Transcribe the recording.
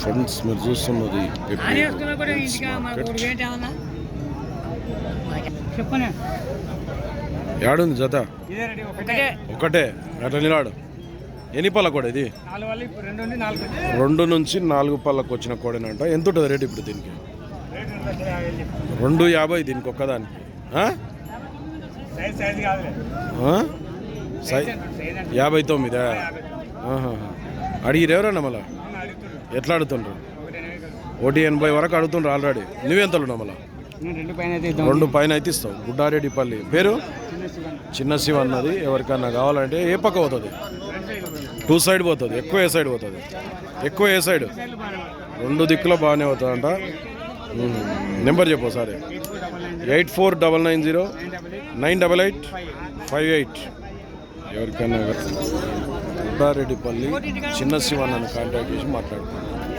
Friends మీరు చూస్తున్నది ఏడుంది జత? ఇదే రెడీ ఒకటే. ఒకటే. అట్లా నిలాడు ఎన్ని పళ్ళ కూడా ఇది రెండు నుండి నాలుగు రెండు నుంచి నాలుగు పళ్ళకు వచ్చిన కోడేనంట. ఎంత ఉంటుంది రేట్ ఇప్పుడు దీనికి. రెండు యాభై దీనికి ఒక్కదానికి. సై యాభై తొమ్మిదా యాభై. ఆహాహా. అడిగిరు ఎవరన్నా మళ్ళా? ఎట్లా అడుగుతుండ్రు ఒకటి ఎనభై వరకు అడుగుతుండ్రు ఆల్రెడీ నువ్వెంతలు మళ్ళా? రెండు పైన అయితే ఇస్తావు. గుడ్డారెడ్డిపల్లి. పేరు? చిన్న శివ అన్నది ఎవరికన్నా కావాలంటే ఏ పక్క పోతుంది? టూ సైడ్ పోతుంది. ఎక్కువ ఏ సైడ్ పోతుంది? ఎక్కువ ఏ సైడ్? రెండు దిక్కులో బాగానే అవుతుందంట నెంబర్ చెప్పు సరే eight four double nine zero nine double eight five eight. ఎవరికైనా గుడ్డారెడ్డిపల్లి చిన్న శివన్ అని కాంటాక్ట్ చేసి మాట్లాడుతున్నాను